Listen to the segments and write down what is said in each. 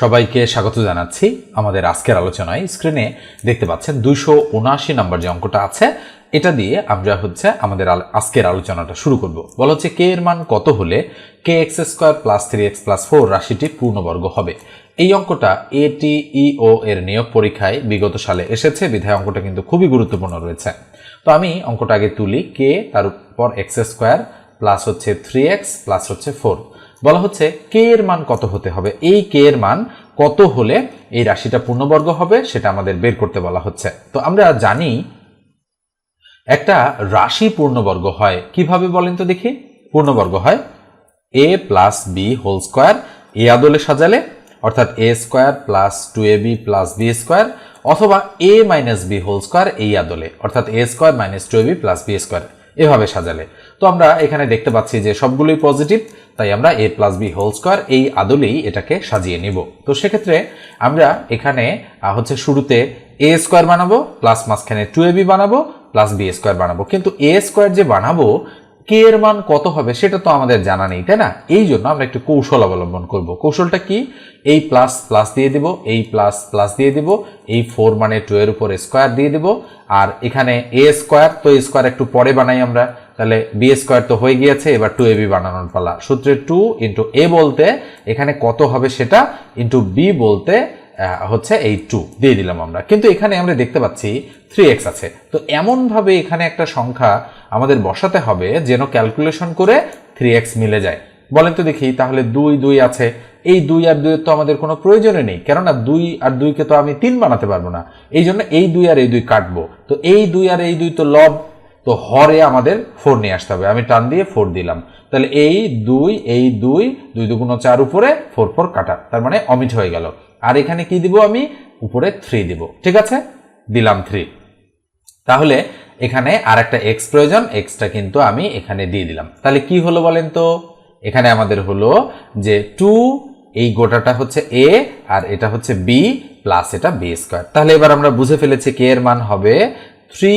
সবাইকে স্বাগত জানাচ্ছি আমাদের আজকের আলোচনায়। স্ক্রিনে দেখতে পাচ্ছেন দুইশো উনআশি নাম্বার যে অঙ্কটা আছে, এটা দিয়ে আমরা হচ্ছে আমাদের আজকের আলোচনাটা শুরু করব। বলা হচ্ছে কে এর মান কত হলে k x square plus three x plus four রাশিটি পূর্ণবর্গ হবে। এই অঙ্কটা এটিইও এর নিয়োগ পরীক্ষায় বিগত সালে এসেছে। বিধায় অঙ্কটা কিন্তু খুবই গুরুত্বপূর্ণ রয়েছে। তো আমি অঙ্কটা আগে তুলি, কে তার উপর এক্স স্কোয়ার প্লাস হচ্ছে থ্রি এক্স প্লাস হচ্ছে ফোর বলা হচ্ছে কে এর মান কত হতে হবে? এই কে এর মান কত হলে এই রাশিটা পূর্ণবর্গ হবে সেটা আমাদের বের করতে বলা হচ্ছে। তো আমরা জানি একটা রাশি পূর্ণবর্গ হয়, কীভাবে বলেন তো দেখি? পূর্ণবর্গ হয় a plus b whole square এ আদলে সাজালে, অর্থাৎ a square plus two a b plus b square অথবা a minus b whole square এই আদলে, অর্থাৎ a square minus two a b plus b square এভাবে সাজালে। তো আমরা এখানে দেখতে পাচ্ছি যে সবগুলোই পজিটিভ তাই আমরা a plus b whole square এই আদলেই এটাকে সাজিয়ে নিব। তো সেক্ষেত্রে আমরা এখানে হচ্ছে শুরুতে এ স্কোয়ার বানাবো প্লাস মাঝখানে টু এ বি বানাবো প্লাস বি স্কোয়ার বানাবো। কিন্তু এ স্কোয়ার যে বানাবো কে এর মান কত হবে সেটা তো আমাদের জানা নেই, তাই না? এই জন্য আমরা একটু কৌশল অবলম্বন করব। কৌশলটা কি? এই প্লাস প্লাস দিয়ে দিব এই প্লাস প্লাস দিয়ে দিব, এই ফোর মানে টু এর উপর স্কোয়ার দিয়ে দিব, আর এখানে এ স্কোয়ার তো স্কোয়ার একটু পরে বানাই আমরা। তাহলে বি স্কোয়ার তো হয়ে গিয়েছে, এবার টু এ বি বানানোর পালা। সূত্রে টু ইন্টু এ বলতে এখানে কত হবে সেটা? ইন্টু বি বলতে হচ্ছে এই টু দিয়ে দিলাম আমরা। কিন্তু এখানে আমরা দেখতে পাচ্ছি থ্রি এক্স আছে। তো এমনভাবে এখানে একটা সংখ্যা আমাদের বসাতে হবে যেন ক্যালকুলেশন করে থ্রি এক্স মিলে যায়। বলেন তো দেখি, তাহলে দুই দুই আছে। এই দুই আর দুইয়ের তো আমাদের কোনো প্রয়োজনে নেই। কেননা দুই আর দুইকে তো আমি তিন বানাতে পারব না। এই জন্য এই দুই আর এই দুই কাটবো। তো এই দুই আর এই দুই তো লব। তো হরে আমাদের ফোর নিয়ে আসতে হবে। আমি টান দিয়ে ফোর দিলাম। তাহলে এই দুই এই দুই দুই দুগুণ চার উপরে ফোর ফোর কাটা। তার মানে অমিট হয়ে গেল। আর এখানে কি দিব আমি? উপরে থ্রি দিব। ঠিক আছে? দিলাম থ্রি তাহলে এখানে আর একটা এক্স প্রয়োজন এক্সটা কিন্তু আমি এখানে দিয়ে দিলাম। তাহলে কি হলো বলেন তো? এখানে আমাদের হলো যে টু এই গোটাটা হচ্ছে এ আর এটা হচ্ছে বি প্লাস এটা বি স্কোয়ার তাহলে এবার আমরা বুঝে ফেলেছি কে এর মান হবে থ্রি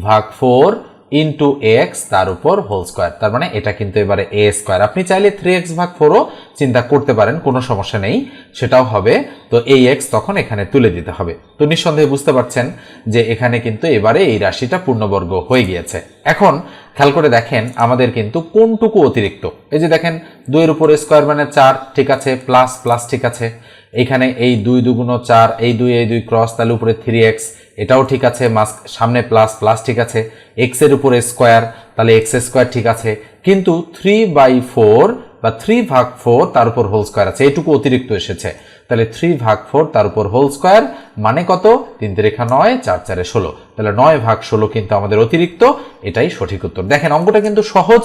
ভাগ ফোর ইন্টু এক্স তার উপর হোল স্কোয়ার তার মানে এটা কিন্তু এবারে এ স্কোয়ার আপনি চাইলে থ্রি এক্স ভাগ ফোরও চিন্তা করতে পারেন, কোনো সমস্যা নেই, সেটাও হবে। তো এই এক্স তখন এখানে তুলে দিতে হবে। তো নিঃসন্দেহে বুঝতে পারছেন যে এখানে কিন্তু এবারে এই রাশিটা পূর্ণবর্গ হয়ে গিয়েছে। এখন খেয়াল করে দেখেন আমাদের কিন্তু কোনটুকু অতিরিক্ত। এই যে দেখেন, দুইয়ের উপরে স্কোয়ার মানে চার, ঠিক আছে প্লাস প্লাস ঠিক আছে। এখানে এই দুই দুগুণ চার, এই দুই এই দুই ক্রস তাহলে উপরে থ্রি এক্স এটাও ঠিক আছে, মাস, সামনে প্লাস প্লাস ঠিক আছে এক্সের উপরে স্কোয়ার তাহলে এক্স স্কোয়ার ঠিক আছে, কিন্তু থ্রি বাই ফোর বা থ্রি ভাগ ফোর তার উপর হোল স্কোয়ার আছে, এটুকু অতিরিক্ত এসেছে, তাহলে থ্রি ভাগ ফোর তার উপর হোল স্কোয়ার মানে কত? তিন রেখা নয়, চার চারে ষোলো, তাহলে নয় ভাগ ষোলো কিন্তু আমাদের অতিরিক্ত, এটাই সঠিক উত্তর। দেখেন, অঙ্কটা কিন্তু সহজ,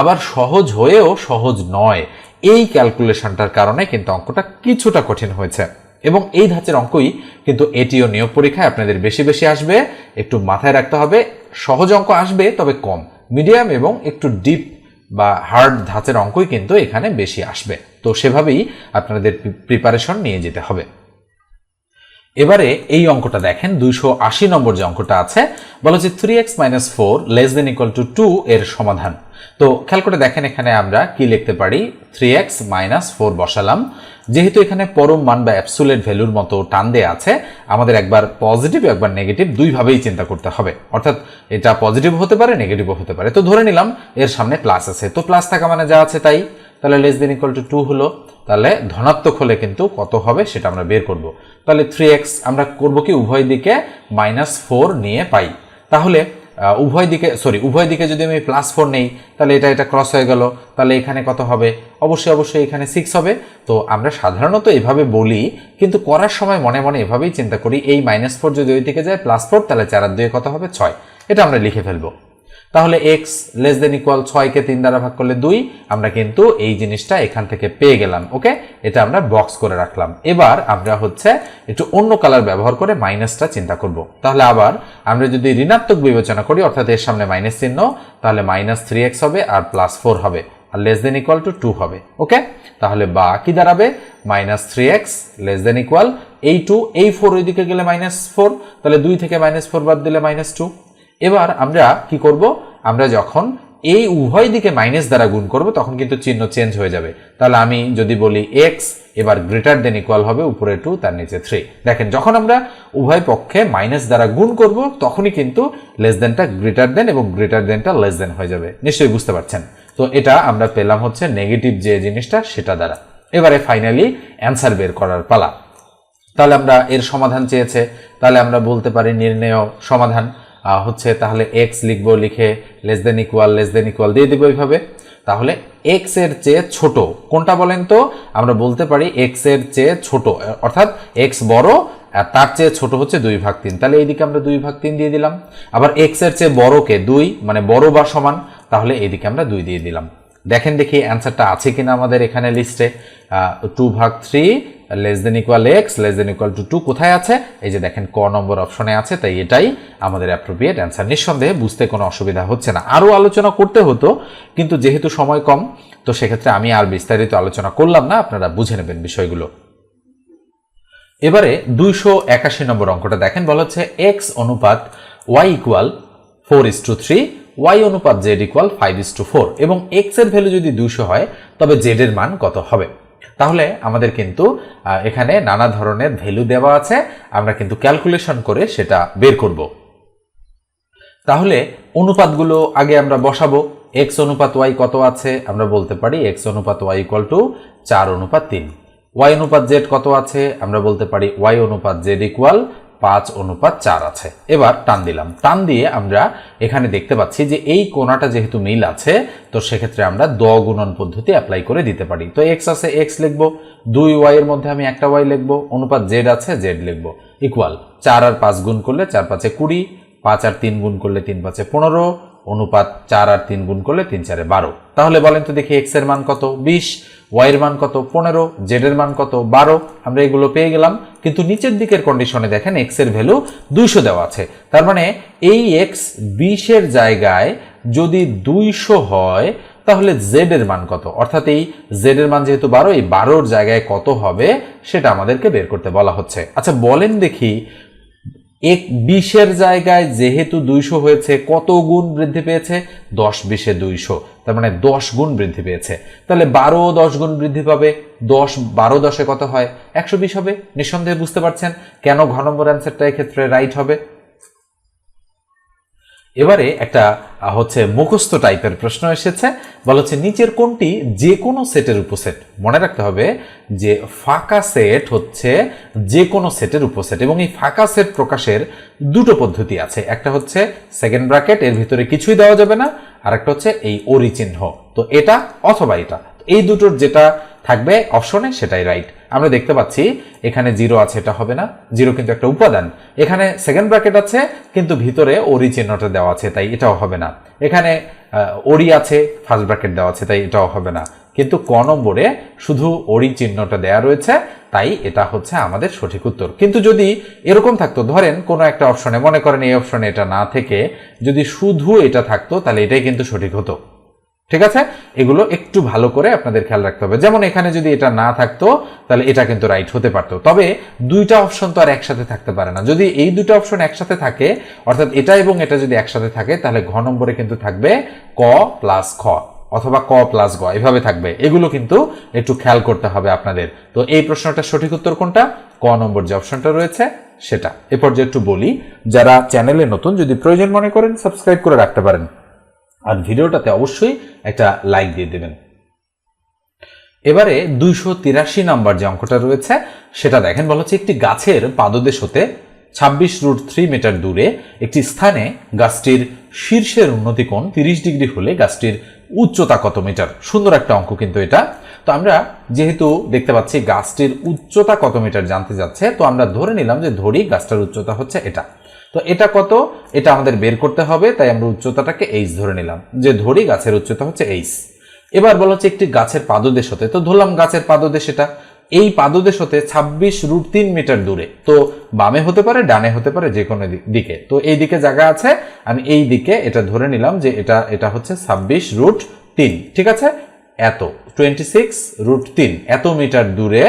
আবার সহজ হয়েও সহজ নয়। এই ক্যালকুলেশনটার কারণে কিন্তু অঙ্কটা কিছুটা কঠিন হয়েছে। এবং এই ধাঁচের অঙ্কই কিন্তু এটিও নিয়োগ পরীক্ষায় আপনাদের বেশি বেশি আসবে, একটু মাথায় রাখতে হবে। সহজ অঙ্ক আসবে, তবে কম। মিডিয়াম এবং একটু ডিপ বা হার্ড ধাঁচের অঙ্কই কিন্তু এখানে বেশি আসবে। তো সেভাবেই আপনাদের প্রিপারেশন নিয়ে যেতে হবে। এবারে এই অঙ্কটা দেখেন, দুইশো আশি নম্বর যে অঙ্কটা আছে, বলা হচ্ছে three x minus four less than equal to two এর সমাধান। তো খেয়াল করে দেখেন এখানে আমরা কি লিখতে পারি? থ্রি এক্স মাইনাস ফোর বসালাম। যেহেতু এখানে পরম মান বা অ্যাবসুলেট ভ্যালুর মতো টান দেয়া আছে, আমাদের একবার পজিটিভ একবার নেগেটিভ দুইভাবেই চিন্তা করতে হবে। অর্থাৎ এটা পজিটিভ হতে পারে নেগেটিভও হতে পারে। তো ধরে নিলাম, এর সামনে প্লাস আছে। তো প্লাস থাকা মানে যা আছে তাই। তাহলে less than equal to two হলো। তাহলে ধনাত্মক হলে কিন্তু কত হবে সেটা আমরা বের করব। তাহলে থ্রি এক্স আমরা করব কি? উভয় দিকে মাইনাস ফোর নিয়ে পাই। তাহলে উভয় দিকে সরি উভয় দিকে যদি আমি প্লাস ফোর নেই, তাহলে এটা এটা ক্রস হয়ে গেল। তাহলে এখানে কত হবে? অবশ্যই অবশ্যই এখানে সিক্স হবে। তো আমরা সাধারণত এভাবে বলি, কিন্তু করার সময় মনে মনে এভাবেই চিন্তা করি, এই মাইনাস ফোর যদি ওই দিকে যায় প্লাস ফোর তাহলে চার দুয়ে কত হবে? ছয়। এটা আমরা লিখে ফেলব। তাহলে এক্স লেস দেন ইকুয়াল ছয়কে তিন দ্বারা ভাগ করলে দুই, আমরা কিন্তু এই জিনিসটা এখান থেকে পেয়ে গেলাম ওকে এটা আমরা বক্স করে রাখলাম। এবার আমরা হচ্ছে একটু অন্য কালার ব্যবহার করে মাইনাসটা চিন্তা করব। তাহলে আবার আমরা যদি ঋণাত্মক বিবেচনা করি, অর্থাৎ এর সামনে মাইনাস চিহ্ন, তাহলে মাইনাস থ্রি এক্স হবে আর প্লাস ফোর হবে, আর less than equal to two হবে ওকে তাহলে বা কি দাঁড়াবে minus three x less than equal এই টু এই ফোর ওইদিকে গেলে মাইনাস ফোর তাহলে দুই থেকে মাইনাস ফোর বাদ দিলে মাইনাস টু এবার আমরা কি করব? আমরা যখন এই উভয় দিকে মাইনাস দ্বারা গুণ করব, তখন কিন্তু চিহ্ন চেঞ্জ হয়ে যাবে। তাহলে আমি যদি বলি এক্স এবার গ্রেটার দেন ইকুয়াল হবে উপরে টু তার নিচে থ্রি দেখেন, যখন আমরা উভয় পক্ষে মাইনাস দ্বারা গুণ করব, তখনই কিন্তু লেস দেনটা গ্রেটার দেন এবং গ্রেটার দেনটা লেস দেন হয়ে যাবে। নিশ্চয়ই বুঝতে পারছেন? তো এটা আমরা পেলাম হচ্ছে নেগেটিভ যে জিনিসটা, সেটা দ্বারা। এবারে ফাইনালি অ্যান্সার বের করার পালা। তাহলে আমরা এর সমাধান চেয়েছে। তাহলে আমরা বলতে পারি নির্ণয় সমাধান। হচ্ছে তাহলে এক্স লিখব লিখে less than equal less than equal দিয়ে দেবো এইভাবে। তাহলে এক্সের চেয়ে ছোট, কোনটা বলেন তো? আমরা বলতে পারি এক্সের চেয়ে ছোট অর্থাৎ এক্স বড় আর তার চেয়ে ছোট হচ্ছে দুই ভাগ তিন। তাহলে এইদিকে আমরা দুই ভাগ তিন দিয়ে দিলাম। আবার এক্সের চেয়ে বড়কে দুই মানে বড় বা সমান, তাহলে এইদিকে আমরা দুই দিয়ে দিলাম। দেখেন দেখি অ্যান্সারটা আছে কিনা আমাদের এখানে লিস্টে টু ভাগ three less than equal x less than equal to two কোথায় আছে? এই যে দেখেন, ক নম্বর অপশনে আছে, তাই এটাই আমাদের অ্যাপ্রোপ্রিয়েট অ্যান্সার নিঃসন্দেহে বুঝতে কোনো অসুবিধা হচ্ছে না। আরও আলোচনা করতে হতো, কিন্তু যেহেতু সময় কম, তো সেক্ষেত্রে আমি আর বিস্তারিত আলোচনা করলাম না, আপনারা বুঝে নেবেন বিষয়গুলো। এবারে দুইশো একাশি নম্বর অঙ্কটা দেখেন, বলা হচ্ছে এক্স অনুপাত y equal four is to three y অনুপাত z equal five is to four এবং এক্সের ভ্যালু যদি দুইশো হয়, তবে জেড এর মান কত হবে? তাহলে আমাদের কিন্তু এখানে নানা ধরনের ভ্যালু দেওয়া আছে। আমরা কিন্তু ক্যালকুলেশন করে সেটা বের করব। তাহলে অনুপাতগুলো আগে আমরা বসাবো। এক্স অনুপাত ওয়াই কত আছে? আমরা বলতে পারি এক্স অনুপাত ওয়াই ইকুয়াল টু চার অনুপাত তিন। ওয়াই অনুপাত জেড কত আছে? আমরা বলতে পারি ওয়াই অনুপাত জেড ইকুয়াল পাঁচ অনুপাত চার আছে। এবার টান দিলাম। টান দিয়ে আমরা এখানে দেখতে পাচ্ছি যে এই কোনাটা যেহেতু মিল আছে, তো সেক্ষেত্রে আমরা দ গুণন পদ্ধতি অ্যাপ্লাই করে দিতে পারি। তো এক্স আছে এক্স লিখব। দুই ওয়াই এর মধ্যে আমি একটা ওয়াই লিখব। অনুপাত জেড আছে জেড লিখব। ইকুয়াল চার আর পাঁচ গুণ করলে চার পাঁচে কুড়ি, পাঁচ আর তিন গুণ করলে তিন পাঁচে পনেরো অনুপাত চার আর তিন গুণ করলে তিন চারে বারো। তাহলে বলেন তো দেখি এক্সের মান কত? বিশ। ওয়াই এর মান কত? পনেরো। জেড এর মান কত? বারো। আমরা এগুলো পেয়ে গেলাম। কিন্তু নিচের দিকের কন্ডিশনে দেখেন এক্সের ভ্যালু দুইশো দেওয়া আছে। তার মানে এই এক্স বিশের জায়গায় যদি দুইশো হয়, তাহলে জেড এর মান কত? অর্থাৎ এই জেড এর মান যেহেতু বারো, এই বারোর জায়গায় কত হবে, সেটা আমাদেরকে বের করতে বলা হচ্ছে। আচ্ছা বলেন দেখি এক বিশের জায়গায় যেহেতু দুইশো হয়েছে, কত গুণ বৃদ্ধি পেয়েছে? দশ বিশে দুইশো, তার মানে দশ গুণ বৃদ্ধি পেয়েছে। তাহলে বারো দশ গুণ বৃদ্ধি পাবে, দশ, বারো দশে কত হয়? একশো বিশ হবে, নিঃসন্দেহে বুঝতে পারছেন। কেন ঘনম্বর নম্বর অ্যান্সারটা এক্ষেত্রে রাইট হবে? এবারে একটা হচ্ছে মুখস্থ টাইপের প্রশ্ন এসেছে। বলা হচ্ছে, নিচের কোনটি যে কোনো সেটের উপসেট? মনে রাখতে হবে যে ফাঁকা সেট হচ্ছে যে কোনো সেটের উপসেট এবং এই ফাঁকা সেট প্রকাশের দুটো পদ্ধতি আছে। একটা হচ্ছে সেকেন্ড ব্র্যাকেট, এর ভিতরে কিছুই দেওয়া যাবে না। আর একটা হচ্ছে এই অরিচিহ্ন। তো এটা অথবা এটা। এই দুটোর যেটা থাকবে অপশনে সেটাই রাইট আমরা দেখতে পাচ্ছি এখানে জিরো আছে, এটা হবে না। জিরো কিন্তু একটা উপাদান। এখানে সেকেন্ড ব্র্যাকেট আছে, কিন্তু ভিতরে ওরি চিহ্নটা দেওয়া আছে, তাই এটাও হবে না। এখানে ওরি আছে ফার্স্ট ব্র্যাকেট দেওয়া আছে, তাই এটাও হবে না। কিন্তু ক নম্বরে শুধু ওরি চিহ্নটা দেয়া রয়েছে, তাই এটা হচ্ছে আমাদের সঠিক উত্তর। কিন্তু যদি এরকম থাকতো, ধরেন কোনো একটা অপশনে মনে করেন এই অপশনে এটা না থেকে, যদি শুধু এটা থাকতো, তাহলে এটাই কিন্তু সঠিক হতো। ঠিক আছে? এগুলো একটু ভালো করে আপনাদের খেয়াল রাখতে হবে। যেমন এখানে যদি এটা না থাকতো, তাহলে এটা কিন্তু রাইট হতে পারতো। তবে দুইটা অপশন তো আর একসাথে থাকতে পারে না। যদি এই দুটো অপশন একসাথে থাকে, অর্থাৎ এটা এবং এটা যদি একসাথে থাকে, তাহলে ঘ নম্বরে কিন্তু থাকবে ক প্লাস খ অথবা ক প্লাস গ, এভাবে থাকবে। এগুলো কিন্তু একটু খেয়াল করতে হবে আপনাদের। তো এই প্রশ্নটার সঠিক উত্তর কোনটা? ক নম্বর যে অপশনটা রয়েছে, সেটা। এ পর্যায়ে একটু বলি, যারা চ্যানেলে নতুন, যদি প্রয়োজন মনে করেন সাবস্ক্রাইব করে রাখতে পারেন। আর ভিডিওটাতে অবশ্যই একটা লাইক দিয়ে দেবেন। এবারে দুইশো তিরাশি নাম্বার যে অঙ্কটা রয়েছে, সেটা দেখেন, বলা হচ্ছে একটি গাছের পাদদেশ হতে ছাব্বিশ রুট থ্রি মিটার দূরে একটি স্থানে গাছটির শীর্ষের উন্নতি কোণ তিরিশ ডিগ্রি হলে গাছটির উচ্চতা কত মিটার সুন্দর একটা অঙ্ক কিন্তু এটা। তো আমরা যেহেতু দেখতে পাচ্ছি গাছটির উচ্চতা কত মিটার জানতে যাচ্ছে, তো আমরা ধরে নিলাম যে ধরি গাছটার উচ্চতা হচ্ছে এটা। তো এটা কত? এটা আমাদের বের করতে হবে, তাই আমরা উচ্চতাটাকে এইচ ধরে নিলাম। যে ধরি, গাছের উচ্চতা হচ্ছে এইচ এবার বলা হচ্ছে একটি গাছের পাদদেশ হতে। তো ধরলাম গাছের পাদদেশ এটা। এই পাদদেশ হতে ছাব্বিশ রুট তিন মিটার দূরে। তো বামে হতে পারে, ডানে হতে পারে, যে কোনো দিকে। তো এই দিকে জায়গা আছে, আমি এই দিকে এটা ধরে নিলাম যে এটা এটা হচ্ছে ছাব্বিশ রুট তিন। ঠিক আছে? এত। টোয়েন্টি সিক্স রুট তিন। এত মিটার দূরে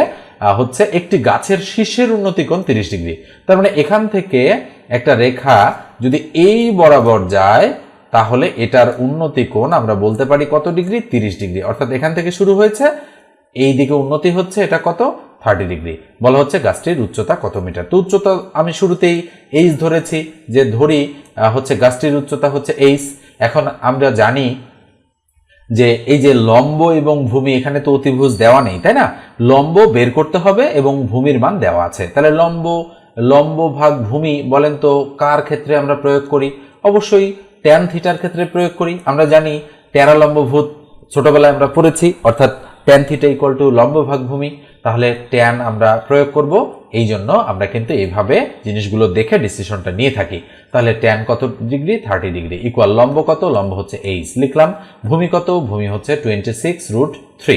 হচ্ছে একটি গাছের শীর্ষের উন্নতি কোণ তিরিশ ডিগ্রি। তার মানে এখান থেকে একটা রেখা যদি এই বরাবর যায়, তাহলে এটার উন্নতি কোণ আমরা বলতে পারি কত ডিগ্রি? তিরিশ ডিগ্রি। অর্থাৎ এখান থেকে শুরু হয়েছে, এই দিকে উন্নতি হচ্ছে, এটা কত? Thirty degree. বলা হচ্ছে গাছটির উচ্চতা কত মিটার? তো উচ্চতা আমি শুরুতেই এইচ ধরেছি, যে ধরি হচ্ছে গাছটির উচ্চতা হচ্ছে এইচ। এখন আমরা জানি যে এই যে লম্ব এবং ভূমি এখানে তো অতিভুজ দেওয়া নেই, তাই না? লম্ব বের করতে হবে এবং ভূমির মান দেওয়া আছে। তাহলে লম্ব লম্ব ভাগ ভূমি বলেন তো কার ক্ষেত্রে আমরা প্রয়োগ করি? অবশ্যই ট্যান থিটার ক্ষেত্রে প্রয়োগ করি। আমরা জানি ট্যারালম্ব ভূত ছোটবেলায় আমরা পড়েছি, অর্থাৎ ট্যান থিটা ইকুয়াল টু লম্ব ভাগ ভূমি। তাহলে ট্যান আমরা প্রয়োগ করব। এই জন্য আমরা কিন্তু এইভাবে জিনিসগুলো দেখে ডিসিশনটা নিয়ে থাকি। তাহলে ট্যান কত ডিগ্রি? Thirty degree. ইকুয়াল লম্ব কত? লম্ব হচ্ছে এইচ লিখলাম, ভূমি কত? ভূমি হচ্ছে টোয়েন্টি সিক্স রুট থ্রি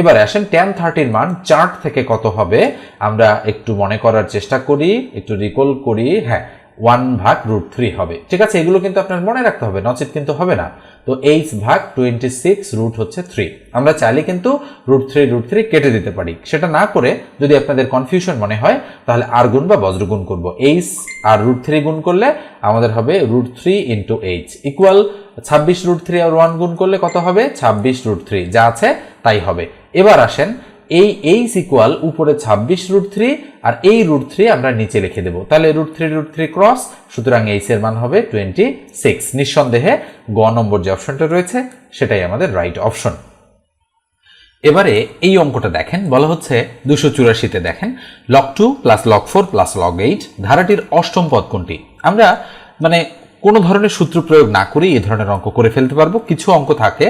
এবারে আসেন টেন থার্টির মান চার্ট থেকে কত হবে? আমরা একটু মনে করার চেষ্টা করি, একটু রিকল করি হ্যাঁ ওয়ান ভাগ রুট থ্রি হবে। ঠিক আছে, এগুলো কিন্তু আপনার মনে রাখতে হবে, নচেত কিন্তু হবে না। তো এইচ ভাগ টোয়েন্টি সিক্স রুট হচ্ছে থ্রি আমরা চাইলে কিন্তু রুট থ্রি রুট থ্রি কেটে দিতে পারি। সেটা না করে যদি আপনাদের কনফিউশন মনে হয়, তাহলে আর গুণ বা বজ্র গুণ করব। এইচ আর রুট থ্রি গুণ করলে আমাদের হবে root three into h equal ছাব্বিশ রুট থ্রি আর ওয়ান গুণ করলে কত হবে? ছাব্বিশ রুট থ্রি যা আছে, তাই হবে। এবার আসেন, এই এইচ ইকুয়াল উপরে ছাব্বিশ রুট থ্রি আর এই রুট থ্রি আমরা নিচে লিখে দেবো। তাহলে root three root three cross সুতরাং এইচ এর মান হবে টোয়েন্টি সিক্স নিঃসন্দেহে গ নম্বর যে অপশনটা রয়েছে, সেটাই আমাদের রাইট অপশন এবারে এই অঙ্কটা দেখেন, বলা হচ্ছে দুশো চুরাশিতে দেখেন log two plus log four plus log eight ধারাটির অষ্টম পদ কোনটি? আমরা মানে কোনো ধরনের সূত্র প্রয়োগ না করেই এই ধরনের অঙ্ক করে ফেলতে পারব। কিছু অঙ্ক থাকে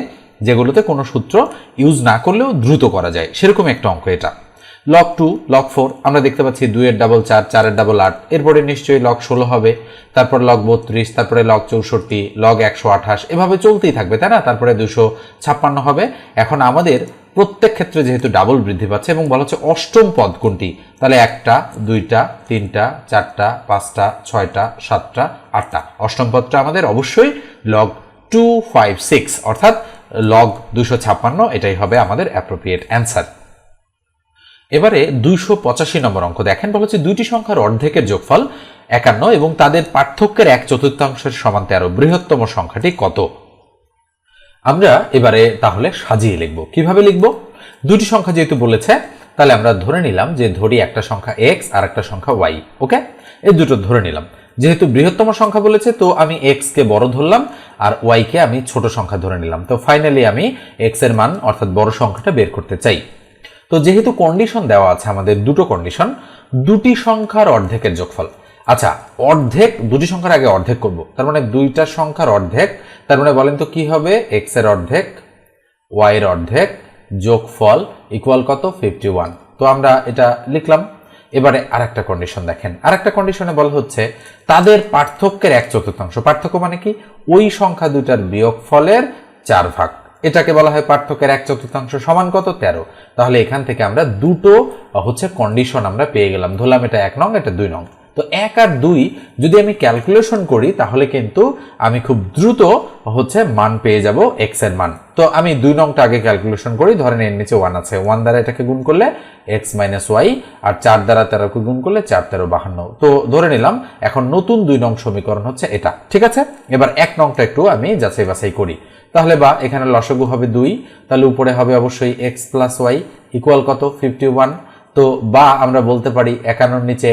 যেগুলোতে কোনো সূত্র ইউজ না করলেও দ্রুত করা যায়। সেরকম একটা অঙ্ক এটা। লক টু লক ফোর আমরা দেখতে পাচ্ছি দুইয়ের ডাবল চার, চারের ডাবল আট। এরপরে নিশ্চয়ই লক ষোলো হবে, তারপর লক বত্রিশ, তারপরে লক চৌষট্টি লগ একশো আঠাশ। এভাবে চলতেই থাকবে, তাই না? তারপরে দুশো ছাপ্পান্ন হবে। এখন আমাদের প্রত্যেক ক্ষেত্রে যেহেতু ডাবল বৃদ্ধি পাচ্ছে এবং বলা হচ্ছে অষ্টম পদ কোনটি? তাহলে একটা, দুইটা, তিনটা, চারটা, পাঁচটা, ছয়টা, সাতটা, আটটা। অষ্টম পদটা আমাদের অবশ্যই লগ টু ফাইভ সিক্স অর্থাৎ লগ দুশো ছাপ্পান্ন, এটাই হবে আমাদের অ্যাপ্রোপ্রিয়েট অ্যান্সার এবারে দুইশো পঁচাশি নম্বর অঙ্ক দেখেন, বলা হচ্ছে দুইটি সংখ্যার অর্ধেকের যোগফল একান্ন এবং তাদের পার্থক্যের এক চতুর্থাংশের সমান তেরো বৃহত্তম সংখ্যাটি কত? আমরা এবারে তাহলে সাজিয়ে লিখব। কীভাবে লিখব? দুটি সংখ্যা যেহেতু বলেছে, তাহলে আমরা ধরে নিলাম যে ধরি একটা সংখ্যা এক্স আর একটা সংখ্যা ওয়াই ওকে এই দুটো ধরে নিলাম। যেহেতু বৃহত্তম সংখ্যা বলেছে, তো আমি এক্স কে বড় ধরলাম আর ওয়াই কে আমি ছোট সংখ্যা ধরে নিলাম। তো ফাইনালি আমি এক্সের মান, অর্থাৎ বড় সংখ্যাটা বের করতে চাই। তো যেহেতু কন্ডিশন দেওয়া আছে আমাদের দুটো কন্ডিশন দুটি সংখ্যার অর্ধেকের যোগফল। আচ্ছা অর্ধেক, দুটি সংখ্যার আগে অর্ধেক করব। তার মানে দুইটা সংখ্যার অর্ধেক, তার মানে বলেন তো কি হবে? এক্সের অর্ধেক ওয়াই এর অর্ধেক, যোগফল ইকুয়াল কত? ফিফটি ওয়ান তো আমরা এটা লিখলাম। এবারে আরেকটা কন্ডিশন দেখেন। আরেকটা কন্ডিশনে বলা হচ্ছে, তাদের পার্থক্যের এক চতুর্থাংশ। পার্থক্য মানে কি? ওই সংখ্যা দুইটার বিয়োগ ফলের চার ভাগ। এটাকে বলা হয় পার্থক্যের এক চতুর্থাংশ সমান কত? তেরো। তাহলে এখান থেকে আমরা দুটো, হচ্ছে কন্ডিশন আমরা পেয়ে গেলাম। ধরলাম এটা এক নং, এটা দুই নং। তো এক আর দুই যদি আমি ক্যালকুলেশন করি, তাহলে কিন্তু আমি খুব দ্রুত হচ্ছে মান পেয়ে যাব এক্সের মান। তো আমি দুই নংটা আগে ক্যালকুলেশন করি ধরেন এর নিচে ওয়ান আছে। ওয়ান দ্বারা এটাকে গুণ করলে এক্স মাইনাস ওয়াই আর চার দ্বারা তেরোকে গুণ করলে চার, তেরো, বাহান্ন। তো ধরে নিলাম, এখন নতুন দুই নং সমীকরণ হচ্ছে এটা। ঠিক আছে? এবার এক নংটা একটু আমি যাচাই বাছাই করি। তাহলে বা এখানে লসগু হবে দুই, তাহলে উপরে হবে অবশ্যই এক্স প্লাস ওয়াই ইকুয়াল কত? ফিফটি ওয়ান তো বা আমরা বলতে পারি একান্নর নিচে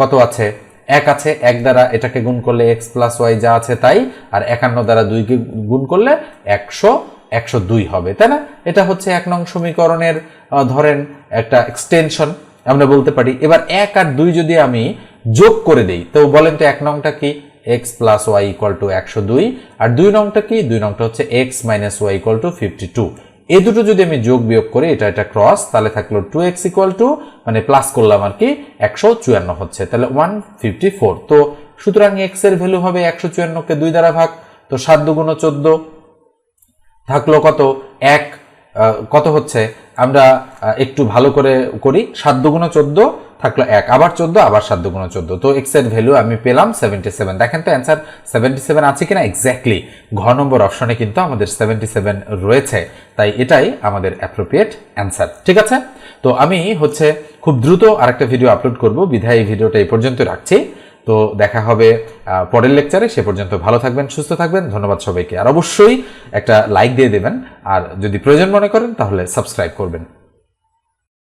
কত আছে? এক আছে, এক দ্বারা এটাকে গুণ করলে এক্স প্লাস ওয়াই যা আছে তাই, আর একান্ন দ্বারা দুইকে গুণ করলে একশো একশো দুই হবে, তাই না? এটা হচ্ছে এক নং সমীকরণের ধরেন একটা এক্সটেনশন আমরা বলতে পারি, এবার এক আর দুই যদি আমি যোগ করে দেই, তো বলেন তো এক নংটা কি? X plus y equal to একশো দুই, আর দুই নংটা কি? দুই নংটা হচ্ছে x minus y equal to fifty two এই দুটো যদি আমি যোগ বিয়োগ করি, এটা এটা ক্রস তাহলে থাকল টু এক্স ইকুয়াল টু মানে প্লাস করলাম আর কি একশো চুয়ান্ন হচ্ছে। তাহলে ওয়ান ফিফটি ফোর তো সুতরাং এক্সের ভ্যালু হবে একশো চুয়ান্নকে দুই দ্বারা ভাগ, তো সাত দুগুণ চোদ্দ, থাকল কত? এক। কত হচ্ছে? আমরা একটু ভালো করে করি। সাত দুগুণ চোদ্দ থাকল এক। আবার চোদ্দ, আবার সাত দুগুণ চোদ্দ। তো এক্সের ভ্যালু আমি পেলাম সেভেন্টি সেভেন দেখেন তো অ্যান্সার সেভেন্টি সেভেন আছে কিনা এক্স্যাক্টলি ঘ নম্বর অপশনে কিন্তু আমাদের সেভেন্টি সেভেন রয়েছে। তাই এটাই আমাদের অ্যাপ্রোপ্রিয়েট অ্যান্সার ঠিক আছে? তো আমি হচ্ছে খুব দ্রুত আরেকটা ভিডিও আপলোড করব। বিধায় এই ভিডিওটা এই পর্যন্ত রাখছি। তো দেখা হবে পরের লেকচারে সে পর্যন্ত ভালো থাকবেন, সুস্থ থাকবেন। ধন্যবাদ সবাইকে। আর অবশ্যই একটা লাইক দিয়ে দেবেন। আর যদি প্রয়োজন মনে করেন, তাহলে সাবস্ক্রাইব করবেন।